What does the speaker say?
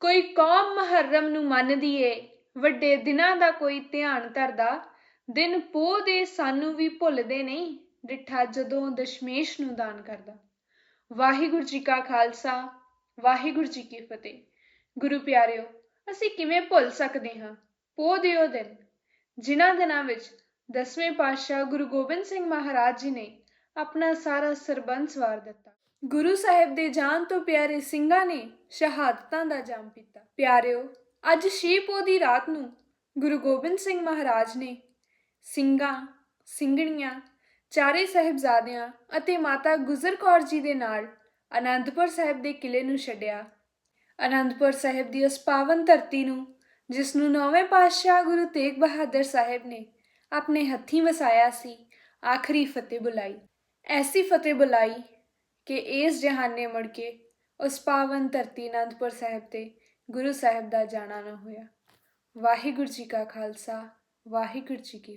ਕੋਈ ਕੌਮ ਮੁਹਰਮ ਨੂੰ ਮੰਨਦੀ ਏ, ਵੱਡੇ ਦਿਨਾਂ ਦਾ ਕੋਈ ਧਿਆਨ ਧਰਦਾ, ਦਿਨ ਪੋਹ ਦੇ ਸਾਨੂੰ ਵੀ ਭੁੱਲਦੇ ਨਹੀਂ, ਡਿੱਠਾ ਜਦੋਂ ਦਸ਼ਮੇਸ਼ ਨੂੰ ਦਾਨ ਕਰਦਾ। ਵਾਹਿਗੁਰੂ ਜੀ ਕਾ ਖਾਲਸਾ, ਵਾਹਿਗੁਰੂ ਜੀ ਕੀ ਫਤਿਹ। ਗੁਰੂ ਪਿਆਰਿਓ, ਅਸੀਂ ਕਿਵੇਂ ਭੁੱਲ ਸਕਦੇ ਹਾਂ ਪੋਹ ਦੇ ਉਹ ਦਿਨ? ਜਿਨ੍ਹਾਂ ਦਿਨਾਂ ਵਿੱਚ ਦਸਵੇਂ ਪਾਤਸ਼ਾਹ ਗੁਰੂ ਗੋਬਿੰਦ ਸਿੰਘ ਮਹਾਰਾਜ ਜੀ ਨੇ ਆਪਣਾ ਸਾਰਾ ਸਰਬੰਸ ਵਾਰ ਦਿੱਤਾ। ਗੁਰੂ ਸਾਹਿਬ ਦੇ ਜਾਨ ਤੋਂ ਪਿਆਰੇ ਸਿੰਘਾਂ ਨੇ ਸ਼ਹਾਦਤਾਂ ਦਾ ਜਾਮ ਪੀਤਾ। ਪਿਆਰਿਓ, ਅੱਜ ਛੇ ਪੋਹ ਦੀ ਰਾਤ ਨੂੰ ਗੁਰੂ ਗੋਬਿੰਦ ਸਿੰਘ ਮਹਾਰਾਜ ਨੇ ਸਿੰਘਾਂ, ਸਿੰਘਣੀਆਂ, ਚਾਰੇ ਸਾਹਿਬਜ਼ਾਦਿਆਂ ਅਤੇ ਮਾਤਾ ਗੁਜਰ ਕੌਰ ਜੀ ਦੇ ਨਾਲ ਅਨੰਦਪੁਰ ਸਾਹਿਬ ਦੇ ਕਿਲੇ ਨੂੰ ਛੱਡਿਆ। ਅਨੰਦਪੁਰ ਸਾਹਿਬ ਦੀ ਉਸ ਪਾਵਨ ਧਰਤੀ ਨੂੰ, ਜਿਸ ਨੂੰ ਨੌਵੇਂ ਪਾਤਸ਼ਾਹ ਗੁਰੂ ਤੇਗ ਬਹਾਦਰ ਸਾਹਿਬ ਨੇ ਆਪਣੇ ਹੱਥੀਂ ਵਸਾਇਆ ਸੀ, ਆਖਰੀ ਫਤਿਹ ਬੁਲਾਈ। ਐਸੀ ਫਤਿਹ ਬੁਲਾਈ ਕਿ ਇਸ ਜਹਾਨੇ ਮੁੜ ਕੇ ਉਸ ਪਾਵਨ ਧਰਤੀ ਅਨੰਦਪੁਰ ਸਾਹਿਬ ਤੇ ਗੁਰੂ ਸਾਹਿਬ ਦਾ ਜਾਣਾ ਨਾ ਹੋਇਆ। ਵਾਹਿਗੁਰੂ ਜੀ ਕਾ ਖਾਲਸਾ, ਵਾਹਿਗੁਰੂ ਜੀ ਕੀ